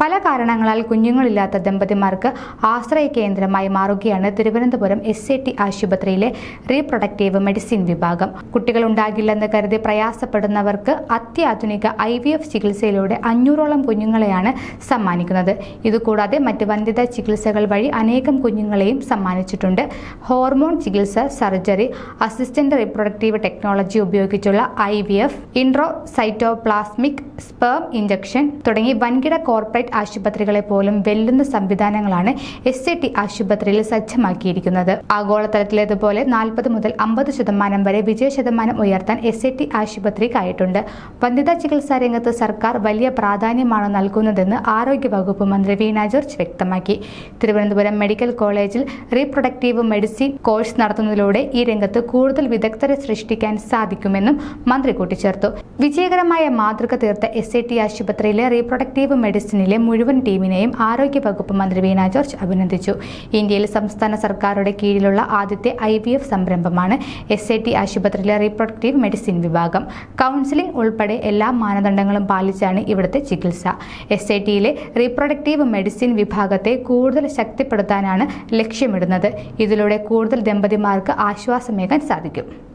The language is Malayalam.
പല കാരണങ്ങളാൽ കുഞ്ഞുങ്ങളില്ലാത്ത ദമ്പതിമാർക്ക് ആശ്രയ കേന്ദ്രമായി മാറുകയാണ് തിരുവനന്തപുരം എസ് എ ടി ആശുപത്രിയിലെ റീപ്രൊഡക്റ്റീവ് മെഡിസിൻ വിഭാഗം. കുട്ടികൾ ഉണ്ടാകില്ലെന്ന് കരുതി പ്രയാസപ്പെടുന്നവർക്ക് അത്യാധുനിക ഐ വി എഫ് ചികിത്സയിലൂടെ അഞ്ഞൂറോളം കുഞ്ഞുങ്ങളെയാണ് സമ്മാനിക്കുന്നത്. ഇതുകൂടാതെ മറ്റ് വന്ധ്യതാ ചികിത്സകൾ വഴി അനേകം കുഞ്ഞുങ്ങളെയും സമ്മാനിച്ചിട്ടുണ്ട്. ഹോർമോൺ ചികിത്സ സർജറി അസിസ്റ്റന്റ് റീപ്രൊഡക്റ്റീവ് ടെക്നോളജി ഉപയോഗിച്ചുള്ള I V F intro cytoplasmic sperm injection തുടങ്ങി വൻകിട കോർപ്പറേറ്റ് ആശുപത്രികളെ പോലും വെല്ലുന്ന സംവിധാനങ്ങളാണ് എസ് എ ടി ആശുപത്രിയിൽ സജ്ജമാക്കിയിരിക്കുന്നത്. ആഗോളതലത്തിലേതുപോലെ നാൽപ്പത് മുതൽ അമ്പത് ശതമാനം വരെ വിജയ ശതമാനം ഉയർത്താൻ എസ് എ ടി ആശുപത്രിക്കായിട്ടുണ്ട് വനിതാ ചികിത്സാ രംഗത്ത് സർക്കാർ വലിയ പ്രാധാന്യമാണ് നൽകുന്നതെന്ന് ആരോഗ്യവകുപ്പ് മന്ത്രി വീണ ജോർജ് വ്യക്തമാക്കി. തിരുവനന്തപുരം മെഡിക്കൽ കോളേജിൽ റീപ്രൊഡക്റ്റീവ് മെഡിസിൻ കോഴ്സ് നടത്തുന്നതിലൂടെ ഈ രംഗത്ത് കൂടുതൽ വിദഗ്ധരെ സൃഷ്ടിക്കാൻ സാധിക്കുമെന്നും മന്ത്രി കൂട്ടിച്ചേർത്തു. വിജയകരമായ മാതൃക തീർത്ത എസ് ടി ആശുപത്രിയിലെ റീപ്രൊഡക്റ്റീവ് മെഡിസിനിലെ മുഴുവൻ ടീമിനെയും ആരോഗ്യവകുപ്പ് മന്ത്രി വീണ ജോർജ് അഭിനന്ദിച്ചു. ഇന്ത്യയിൽ സംസ്ഥാന സർക്കാരുടെ കീഴിലുള്ള ആദ്യത്തെ ഐ വി എഫ് സംരംഭമാണ് എസ് എ ടി ആശുപത്രിയിലെ റീപ്രൊഡക്റ്റീവ് മെഡിസിൻ വിഭാഗം. കൗൺസിലിംഗ് ഉൾപ്പെടെ എല്ലാ മാനദണ്ഡങ്ങളും പാലിച്ചാണ് ഇവിടുത്തെ ചികിത്സ. എസ് എ ടിയിലെ റീപ്രൊഡക്റ്റീവ് മെഡിസിൻ വിഭാഗത്തെ കൂടുതൽ ശക്തിപ്പെടുത്താനാണ് ലക്ഷ്യമിടുന്നത്. ഇതിലൂടെ കൂടുതൽ ദമ്പതിമാർക്ക് ആശ്വാസമേകാൻ സാധിക്കും.